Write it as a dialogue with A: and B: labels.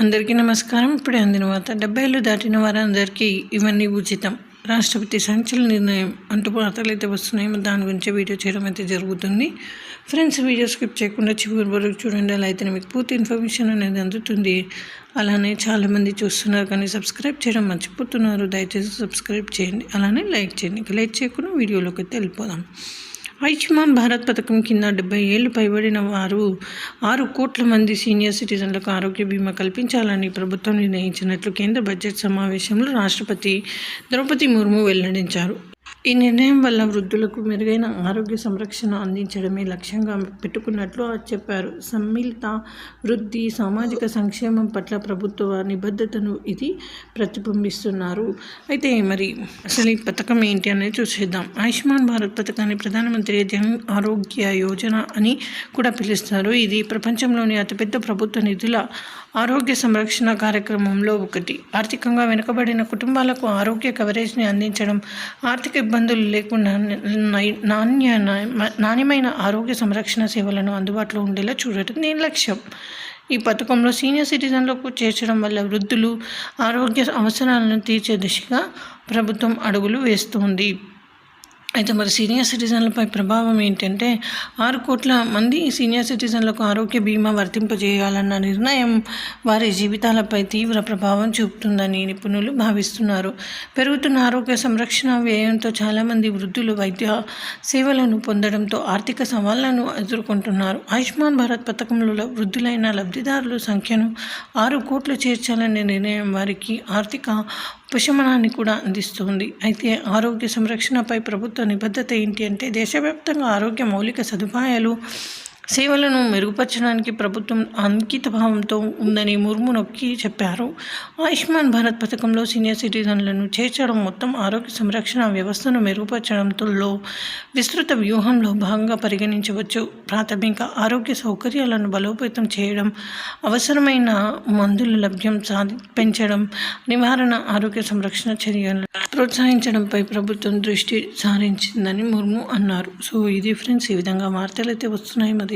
A: అందరికీ నమస్కారం. ఇప్పుడే అందిన వార్త డెబ్బైలు దాటిన వారందరికీ ఇవన్నీ ఉచితం. రాష్ట్రపతి సంచలన నిర్ణయం అంటూ వార్తలు అయితే వస్తున్నాయో. దాని గురించి వీడియో చేయడం అయితే జరుగుతుంది. ఫ్రెండ్స్ వీడియో స్కిప్ చేయకుండా చివరి వరకు చూడండి. అలా అయితే మీకు పూర్తి ఇన్ఫర్మేషన్ అనేది అందుతుంది. అలానే చాలామంది చూస్తున్నారు కానీ సబ్స్క్రైబ్ చేయడం మర్చిపోతున్నారు. దయచేసి సబ్స్క్రైబ్ చేయండి. అలానే లైక్ చేయండి. లైక్ చేయకుండా వీడియోలోకి అయితే వెళ్ళిపోదాం. ఆయుష్మాన్ భారత్ పథకం కింద డెబ్బై ఏళ్ళు పైబడిన వారు ఆరు కోట్ల మంది సీనియర్ సిటిజన్లకు ఆరోగ్య బీమా కల్పించాలని ప్రభుత్వం నిర్ణయించినట్లు కేంద్ర బడ్జెట్ సమావేశంలో రాష్ట్రపతి ద్రౌపది ముర్ము వెల్లడించారు. ఈ నిర్ణయం వల్ల వృద్ధులకు మెరుగైన ఆరోగ్య సంరక్షణ అందించడమే లక్ష్యంగా పెట్టుకున్నట్లు చెప్పారు. సమ్మిళిత వృద్ధి సామాజిక సంక్షేమం పట్ల ప్రభుత్వ నిబద్ధతను ఇది ప్రతిబింబిస్తున్నారు. అయితే మరి అసలు ఈ పథకం ఏంటి అనేది చూసేద్దాం. ఆయుష్మాన్ భారత్ పథకాన్ని ప్రధానమంత్రి జన్ ఆరోగ్య యోజన అని కూడా పిలుస్తారు. ఇది ప్రపంచంలోని అతిపెద్ద ప్రభుత్వ నిధుల ఆరోగ్య సంరక్షణ కార్యక్రమంలో ఒకటి. ఆర్థికంగా వెనుకబడిన కుటుంబాలకు ఆరోగ్య కవరేజ్ని అందించడం ఆర్థిక ఇబ్బందులు లేకుండా నాణ్య నాణ్యమైన ఆరోగ్య సంరక్షణ సేవలను అందుబాటులో ఉండేలా చూడటం దీని లక్ష్యం. ఈ పథకంలో సీనియర్ సిటిజన్లకు చేర్చడం వల్ల వృద్ధులు ఆరోగ్య అవసరాలను తీర్చే దిశగా ప్రభుత్వం అడుగులు వేస్తుంది. అయితే మరి సీనియర్ సిటిజన్లపై ప్రభావం ఏంటంటే ఆరు కోట్ల మంది సీనియర్ సిటిజన్లకు ఆరోగ్య బీమా వర్తింపజేయాలన్న నిర్ణయం వారి జీవితాలపై తీవ్ర ప్రభావం చూపుతుందని నిపుణులు భావిస్తున్నారు. పెరుగుతున్న ఆరోగ్య సంరక్షణ వ్యయంతో చాలామంది వృద్ధులు వైద్య సేవలను పొందడంతో ఆర్థిక సవాళ్ళను ఎదుర్కొంటున్నారు. ఆయుష్మాన్ భారత్ పథకంలో వృద్ధులైన లబ్ధిదారుల సంఖ్యను ఆరు కోట్లు చేర్చాలనే నిర్ణయం వారికి ఆర్థిక ఉపశమనాన్ని కూడా అందిస్తుంది. అయితే ఆరోగ్య సంరక్షణపై ప్రభుత్వ నిబద్ధత ఏంటి అంటే దేశవ్యాప్తంగా ఆరోగ్య మౌలిక సదుపాయాలు సేవలను మెరుగుపరచడానికి ప్రభుత్వం అంకితభావంతో ఉందని ముర్ము నొక్కి చెప్పారు. ఆయుష్మాన్ భారత్ పథకంలో సీనియర్ సిటిజన్లను చేర్చడం మొత్తం ఆరోగ్య సంరక్షణ వ్యవస్థను మెరుగుపరచడంతో విస్తృత వ్యూహంలో భాగంగా పరిగణించవచ్చు. ప్రాథమిక ఆరోగ్య సౌకర్యాలను బలోపేతం చేయడం అవసరమైన మందుల లభ్యం సాధి పెంచడం నివారణ ఆరోగ్య సంరక్షణ చర్యలు ప్రోత్సహించడంపై ప్రభుత్వం దృష్టి సారించిందని ముర్ము అన్నారు. సో ఇది ఫ్రెండ్స్ ఈ విధంగా వార్తలు అయితే వస్తున్నాయి. మరి